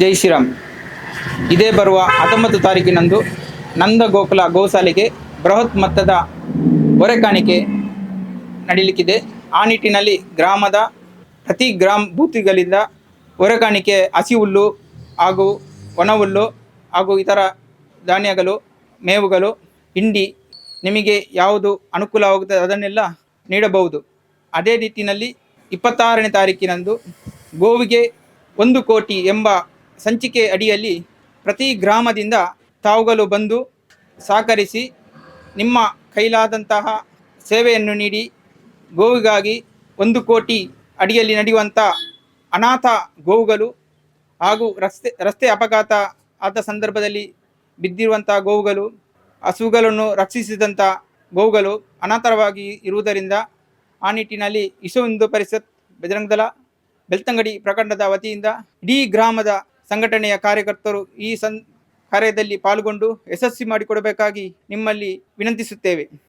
ಜೈ ಶ್ರೀರಾಮ್. ಇದೇ ಬರುವ ಹತ್ತೊಂಬತ್ತು ತಾರೀಕಿನಂದು ನಂದ ಗೋಕುಲ ಗೋಶಾಲೆಗೆ ಬೃಹತ್ ಮೊತ್ತದ ಹೊರೆ ಕಾಣಿಕೆ ನಡೀಲಿಕ್ಕಿದೆ. ಆ ನಿಟ್ಟಿನಲ್ಲಿ ಗ್ರಾಮದ ಪ್ರತಿ ಗ್ರಾಮ ಬೂತಿಗಳಿಂದ ಹೊರೆ ಕಾಣಿಕೆ ಹಸಿ ಹುಲ್ಲು ಹಾಗೂ ಒಣ ಹುಲ್ಲು ಹಾಗೂ ಇತರ ಧಾನ್ಯಗಳು, ಮೇವುಗಳು, ಹಿಂಡಿ ನಿಮಗೆ ಯಾವುದು ಅನುಕೂಲವಾಗುತ್ತದೆ ಅದನ್ನೆಲ್ಲ ನೀಡಬಹುದು. ಅದೇ ರೀತಿಯಲ್ಲಿ ಇಪ್ಪತ್ತಾರನೇ ತಾರೀಕಿನಂದು ಗೋವಿಗೆ ಒಂದು ಕೋಟಿ ಎಂಬ ಸಂಚಿಕೆ ಅಡಿಯಲ್ಲಿ ಪ್ರತಿ ಗ್ರಾಮದಿಂದ ತಾವುಗಳು ಬಂದು ಸಹಕರಿಸಿ ನಿಮ್ಮ ಕೈಲಾದಂತಹ ಸೇವೆಯನ್ನು ನೀಡಿ ಗೋವಿಗಾಗಿ ಒಂದು ಕೋಟಿ ಅಡಿಯಲ್ಲಿ ನಡೆಯುವಂಥ ಅನಾಥ ಗೋವುಗಳು ಹಾಗೂ ರಸ್ತೆ ರಸ್ತೆ ಅಪಘಾತ ಆದ ಸಂದರ್ಭದಲ್ಲಿ ಬಿದ್ದಿರುವಂಥ ಗೋವುಗಳು, ಹಸುಗಳನ್ನು ರಕ್ಷಿಸಿದಂಥ ಗೋವುಗಳು ಅನಾಥರವಾಗಿ ಇರುವುದರಿಂದ ಆ ನಿಟ್ಟಿನಲ್ಲಿ ವಿಶ್ವ ಹಿಂದೂ ಪರಿಷತ್ ಬಜರಂಗದಳ ಬೆಳ್ತಂಗಡಿ ಪ್ರಕರಣದ ವತಿಯಿಂದ ಇಡೀ ಗ್ರಾಮದ ಸಂಘಟನೆಯ ಕಾರ್ಯಕರ್ತರು ಈ ಸಂ ಕಾರ್ಯದಲ್ಲಿ ಪಾಲ್ಗೊಂಡು ಯಶಸ್ವಿ ಮಾಡಿಕೊಡಬೇಕಾಗಿ ನಿಮ್ಮಲ್ಲಿ ವಿನಂತಿಸುತ್ತೇವೆ.